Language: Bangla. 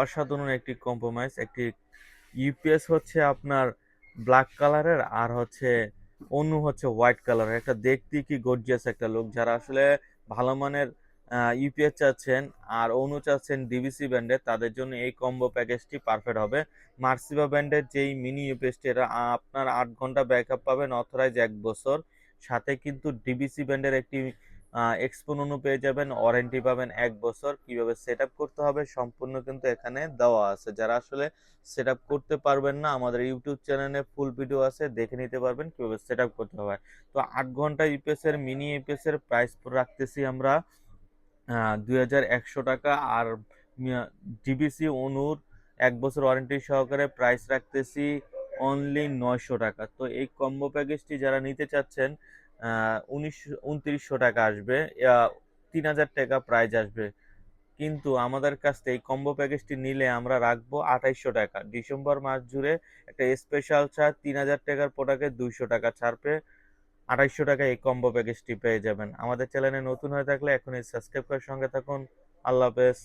অসাধারণ একটি কম্প্রোমাইজ একটি ইউপিএস হচ্ছে আপনার ব্ল্যাক কালারের আর হচ্ছে অন্য হচ্ছে হোয়াইট কালারের একটা দেখতে কি গর্জিয়াস একটা লোক যারা আসলে ভালো মানের ইউপিএস চাচ্ছেন আর অনু চাচ্ছেন ডিভিসি ব্যান্ডের তাদের জন্য এই কম্বো প্যাকেজটি পারফেক্ট হবে। মার্সিবা ব্যান্ডের যেই মিনি ইউপিএসটি এটা আপনার আট ঘণ্টা ব্যাকআপ পাবেন অথরাইজ এক বছর। সাথে কিন্তু ডিবিসি ব্যান্ডের একটি এক্সপোন অনু পেয়ে যাবেন ওয়ারেন্টি পাবেন এক বছর। কীভাবে সেট করতে হবে সম্পূর্ণ কিন্তু এখানে দেওয়া আছে। যারা আসলে সেট করতে পারবেন না, আমাদের ইউটিউব চ্যানেলে ফুল ভিডিও আছে, দেখে নিতে পারবেন কীভাবে সেট করতে হবে। তো আট ঘণ্টা ইউপিএস এর মিনি ইউপিএস এর প্রাইস রাখতেছি আমরা দুই হাজার একশো টাকা। আর ডিবিসি অনুর এক বছর ওয়ারেন্টি সহকারে প্রাইস রাখতেছি অনলি নয়শো টাকা। তো এই কম্বো প্যাকেজটি যারা নিতে চাচ্ছেন উনিশ, উনত্রিশশো টাকা আসবে। তিন হাজার টাকা প্রাইজ আসবে। কিন্তু আমাদের কাছ থেকে এই কম্বো প্যাকেজটি নিলে আমরা রাখব আঠাইশশো টাকা। ডিসেম্বর মাস জুড়ে একটা স্পেশাল ছাড়, তিন হাজার টাকার প্রোডাক্টে দুইশো টাকা ছাড় পেয়ে আঠাইশশো টাকা এই কম্বো প্যাকেজটি পেয়ে যাবেন। আমাদের চ্যানেলে নতুন হয়ে থাকলে এখনই সাবস্ক্রাইব করার সঙ্গে থাকুন। আল্লাহ হাফেজ।